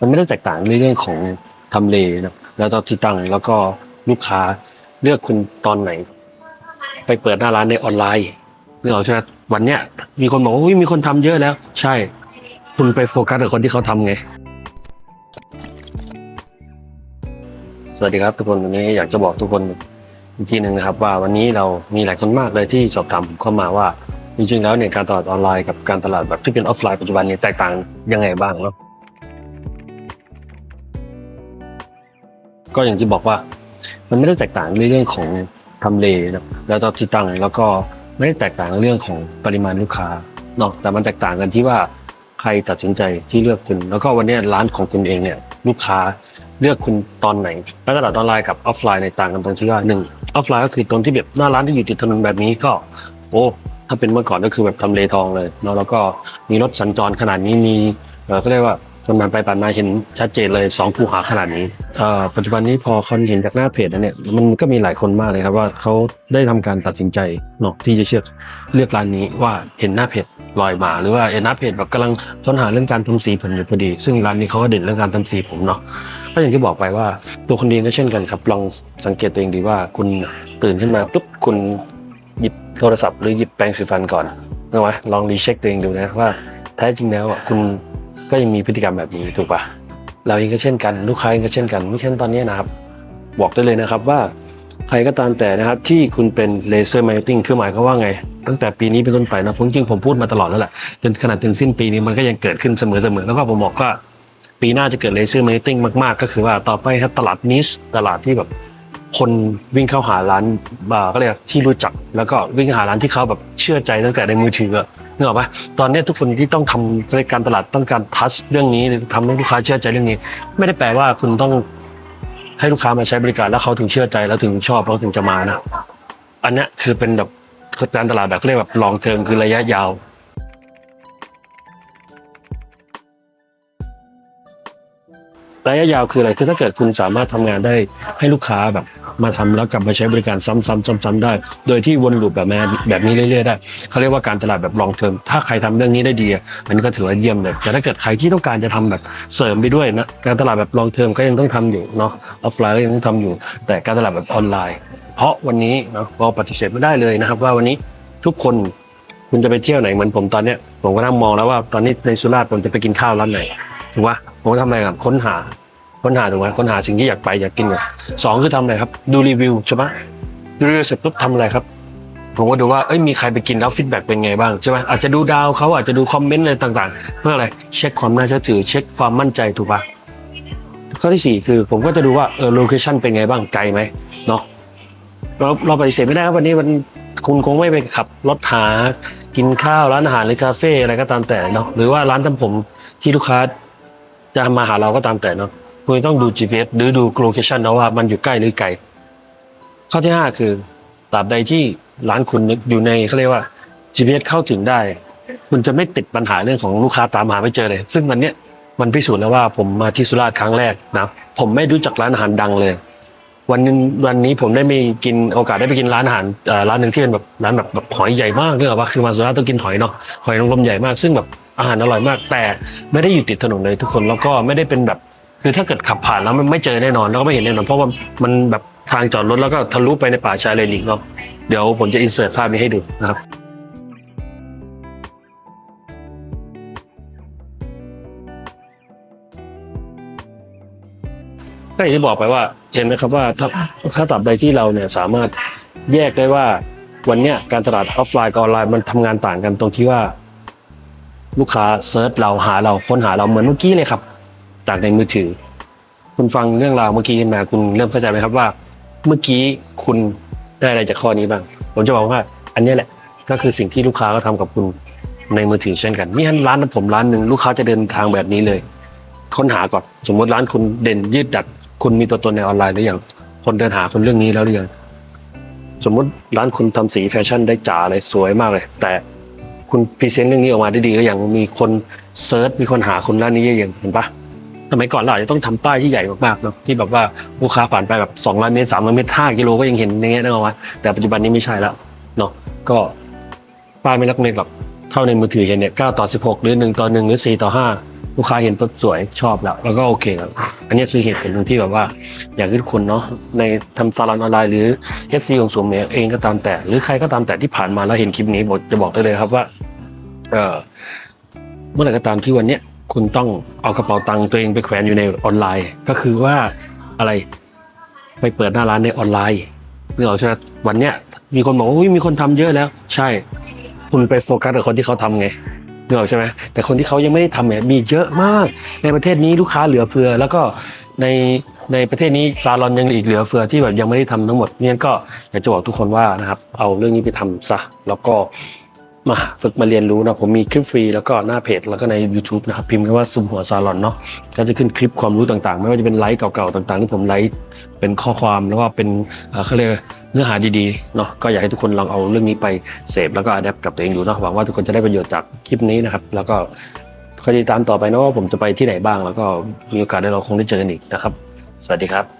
มันไม่ได้แตกต่างในเรื่องของทำเลนะแล้วก็ที่ตั้งแล้วก็ลูกค้าเลือกคุณตอนไหน ไปเปิดหน้าร้านในออนไลน์นึกออกใช่ไหมวันเนี้ยมีคนบอกว่ามีคนทำเยอะแล้ว ใช่ คุณไปโฟกัสกับคนที่เขาทำไง สวัสดีครับทุกคนวันนี้อยากจะบอกทุกคนอีกทีหนึ่งนะครับ ว่าวันนี้เรามีหลายคนมากเลยที่สอบถามผมเข้ามาว่าจริงๆแล้วเนี่ยการตลาดออนไลน์กับการตลาดแบบที่เป็นออฟไลน์ปัจจุบันเนี่ยแตกต่างยังไงบ้างเนาะ ก็อย่างที่บอกว่า มันไม่ได้แตกต่างในเรื่องของทำเลนะแล้วก็ที่ตั้งแล้วก็ไม่ได้แตกต่างในเรื่องของปริมาณลูกค้าเนาะแต่มันแตกต่างกันที่ว่าใครตัดสินใจที่เลือกคุณ แล้วก็วันนี้ร้านของคุณเองเนี่ยลูกค้าเลือกคุณตอนไหนแล้วตลาดออนไลน์กับออฟไลน์ในต่างกันตรงที่ว่าหนึ่งออฟไลน์ก็คือตรงที่แบบหน้าร้านที่อยู่ติดถนนแบบนี้ก็ โอ้ถ้าเป็นเมื่อก่อนก็คือแบบทำเลทองเลยเนาะแล้วก็มีรถสัญจรขนาดนี้มีเออก็เรียกว่า คนผ่านไปผ่านมาเห็นชัดเจนเลยสองคูหาขนาดนี้ปัจจุบันนี้พอคนเห็นจากหน้าเพจแล้วเนี่ยมันก็มีหลายคนมากเลยครับว่าเขาได้ทำการตัดสินใจเนาะที่จะเชื่อเลือกร้านนี้ว่าเห็นหน้าเพจลอยมาหรือว่าเห็นหน้าเพจแบบกำลังค้นหาเรื่องการทำสีผมอยู่พอดี ซึ่งร้านนี้เขาก็เด่นเรื่องการทำสีผมเนาะก็อย่างที่บอกไปว่าตัวคนเองก็เช่นกันครับลองสังเกตตัวเองดีว่าคุณตื่นขึ้นมาปุ๊บคุณหยิบโทรศัพท์หรือหยิบแปรงสีฟันก่อนนะวะลองรีเช็คตัวเองดูนะว่าแท้จริงแล้วอะคุณ ก็ยังมีพฤติกรรมแบบนี้ถูกปะเราเองก็เช่นกันลูกค้าเองก็เช่นกันไม่เช่นตอนนี้นะครับ บอกได้เลยนะครับว่าใครก็ตามแต่นะครับที่คุณเป็นเลเซอร์มาร์เก็ตติ้งคือหมายความว่าไง ตั้งแต่ปีนี้เป็นต้นไปนะผมจริงผมพูดมาตลอดแล้วแหละจนขนาดถึงสิ้นปีนี้มันก็ยังเกิดขึ้นเสมอๆแล้วก็ผมบอกว่าปีหน้าจะเกิดเลเซอร์มาร์เก็ตติ้งมากๆ ก็คือว่าต่อไปครับตลาดนิชตลาดที่แบบคนวิ่งเข้าหาร้านบ่าก็เรียกที่รู้จัก แล้วก็วิ่งหาร้านที่เขาแบบเชื่อใจตั้งแต่ในมือถือ นึกออกปะตอนนี้ทุกคนที่ต้องทำรายการตลาดต้องการทัชเรื่องนี้หรือทำให้ลูกค้าเชื่อใจเรื่องนี้ ไม่ได้แปลว่าคุณต้องให้ลูกค้ามาใช้บริการแล้วเขาถึงเชื่อใจแล้วถึงชอบแล้วถึงจะมานะ อันนี้คือเป็นแบบการตลาดแบบเรียกแบบลองเทอมคือระยะยาว ระยะยาวคืออะไรคือถ้าเกิดคุณสามารถทำงานได้ให้ลูกค้าแบบ มาทำแล้วกลับมาใช้บริการซ้ำๆซ้ำๆได้ โดยที่วนลูปแบบแบบนี้เรื่อยๆได้เขาเรียกว่าการตลาดแบบลองเทอมถ้าใครทำเรื่องนี้ได้ดีอันนี้ก็ถือว่าเยี่ยมเลยแต่ถ้าเกิดใครที่ต้องการจะทำแบบเสริมไปด้วยนะการตลาดแบบลองเทอมก็ยังต้องทำอยู่เนาะออฟไลน์ก็ยังต้องทำอยู่ แต่การตลาดแบบออนไลน์ เพราะวันนี้เนาะก็ปฏิเสธไม่ได้เลยนะครับ ว่าวันนี้ทุกคนคุณจะไปเที่ยวไหนเหมือนผมตอนเนี้ยผมก็นั่งมองแล้วว่าตอนนี้ในสุราษฎร์ผมจะไปกินข้าวร้านไหนถูกปะ ผมก็ทำอะไรกันค้นหาค้นหาถูกไหมค้นหาสิ่งที่อยากไปอยากกินก่อนสองคือทำอะไรครับ ดูรีวิวใช่ไหมดูรีวิวเสร็จปุ๊บทำอะไรครับ ผมก็ดูว่าเอ้ยมีใครไปกินแล้วฟีดแบ็กเป็นไงบ้างใช่ไหมอาจจะดูดาวเขาอาจจะดูคอมเมนต์อะไรต่างๆ เพื่ออะไรเช็คความน่าเชื่อถือ เช็คความมั่นใจถูกปะข้อที่สี่คือผมก็จะดูว่าเออโลเคชั่นเป็นไงบ้างไกลไหมเนาะเราเราปฏิเสธไม่ได้ครับวันนี้มันคุณคงไม่ไปขับรถหากินข้าวร้านอาหารหรือคาเฟ่อะไรก็ตามแต่เนาะหรือว่าร้านทำผมที่ลูกค้า จะมาหาเราก็ตามแต่เนาะคุณต้องดู GPS หรือดู location นะว่ามันอยู่ใกล้หรือไกลข้อที่ 5 คือตราบใดที่ร้านคุณอยู่ในเขาเรียกว่า GPS เข้าถึงได้ คุณจะไม่ติดปัญหาเรื่องของลูกค้าตามหาไม่เจอเลย ซึ่งวันเนี้ยมันพิสูจน์แล้วว่าผมมาที่สุราษฎร์ครั้งแรกนะผมไม่รู้จักร้านอาหารดังเลย วันนึงวันนี้ผมได้มีกินโอกาสได้ไปกินร้านอาหารร้านหนึ่งที่เป็นแบบร้านแบบแบบหอยใหญ่มากเนกอะว่าคือมาสุราษฎร์ต้องกินหอยเนาะหอยนางรมใหญ่มากซึ่งแบบ อาหารอร่อยมาก แต่ไม่ได้อยู่ติดถนนเลยทุกคนแล้วก็ไม่ได้เป็นแบบ คือถ้าเกิดขับผ่านแล้วมันไม่เจอแน่นอนแล้วก็ไม่เห็นแน่นอนเพราะว่ามันแบบทางจอดรถแล้วก็ทะลุไปในป่าชายเลนอีกเนาะเดี๋ยวผมจะอินเสิร์ตภาพนี้ให้ดูนะครับก็อย่างที่บอกไปว่าเห็นไหมครับว่าถ้าถ้าตราบใดที่เราเนี่ยสามารถแยกได้ว่าวันเนี้ยการตลาดออฟไลน์กับออนไลน์มันทำงานต่างกันตรงที่ว่า ลูกค้าเซิร์ชเราหาเราค้นหาเราเหมือนเมื่อกี้เลยครับ จากในมือถือ คุณฟังเรื่องราวเมื่อกี้มาคุณเริ่มเข้าใจไหมครับว่า เมื่อกี้คุณได้อะไรจากข้อนี้บ้าง ผมจะบอกว่า อันนี้แหละก็คือสิ่งที่ลูกค้าก็ทำกับคุณในมือถือเช่นกันนี่ร้านผมร้านหนึ่งลูกค้าจะเดินทางแบบนี้เลย ค้นหาก่อนสมมติร้านคุณเด่นยืดดัด คุณมีตัวตนในออนไลน์หรือยังคนเดินหาคุณเรื่องนี้แล้วหรือยังสมมติร้านคุณทำสีแฟชั่นได้จ๋าเลยสวยมากเลย แต่ คุณพรีเซนต์เรื่องนี้ออกมาได้ดีก็อย่างมีคนเซิร์ชมีคนหาคนร้านนี้เยอะๆเห็นปะสมัยก่อนเราอาจจะต้องทำป้ายที่ใหญ่มากๆเนาะที่แบบว่าลูกค้าผ่านไปแบบสองร้านเมตรสามร้านเมตรห้ากิโลก็ยังเห็นอย่างเงี้ยนึกออกไหมแต่ปัจจุบันนี้ไม่ใช่แล้วเนาะก็ป้ายไม่รักเม็ดหรอกเท่าในมือถือเห็นเนี่ยเก้าต่อสิบหกหรือหนึ่งต่อหนึ่งหรือสี่ต่อห้า ลูกค้าเห็นปุ๊บสวยชอบแล้วแล้วก็โอเคแล้วอันนี้คือเหตุผลหนึ่งที่แบบว่า อยากให้ทุกคนเนาะในทำซาลอนออนไลน์หรือ FC ของสวมเองก็ตามแต่ หรือใครก็ตามแต่ที่ผ่านมาแล้วเห็นคลิปนี้บอกจะบอกได้เลยครับว่าเออเมื่อไหร่ก็ตามที่วันเนี้ยคุณต้องเอากระเป๋าตังค์ตัวเองไปแขวนอยู่ในออนไลน์ ก็คือว่าอะไรไปเปิดหน้าร้านในออนไลน์นึกออกใช่วันเนี้ยมีคนบอกว่ามีคนทำเยอะแล้ว ใช่ คุณไปโฟกัสกับคนที่เขาทำไง นึกออกใช่ไหมแต่คนที่เขายังไม่ได้ทำเนี่ยมีเยอะมาก ในประเทศนี้ลูกค้าเหลือเฟือ แล้วก็ในในประเทศนี้ซาลอนยังอีกเหลือเฟือที่แบบยังไม่ได้ทำทั้งหมดเนี่ยก็อยากจะบอกทุกคนว่านะครับเอาเรื่องนี้ไปทำซะแล้วก็มาฝึกมาเรียนรู้นะผมมีคลิปฟรีแล้วก็หน้าเพจแล้วก็ใน YouTube นะครับพิมพ์คำว่าซุมหัวซาลอนเนาะก็จะขึ้นคลิปความรู้ต่างๆ ไม่ว่าจะเป็นไลฟ์เก่าๆต่างๆที่ผมไลฟ์เป็นข้อความแล้วก็เป็นเขาเรียก เนื้อหาดีๆเนาะก็อยากให้ทุกคนลองเอาเรื่องนี้ไปเสพแล้วก็อัดแอปกับตัวเองดูเนาะหวังว่าทุกคนจะได้ประโยชน์จากคลิปนี้นะครับ แล้วก็คอยติดตามต่อไปเนาะว่าผมจะไปที่ไหนบ้าง แล้วก็มีโอกาสได้เราคงได้เจอกันอีกนะครับ สวัสดีครับ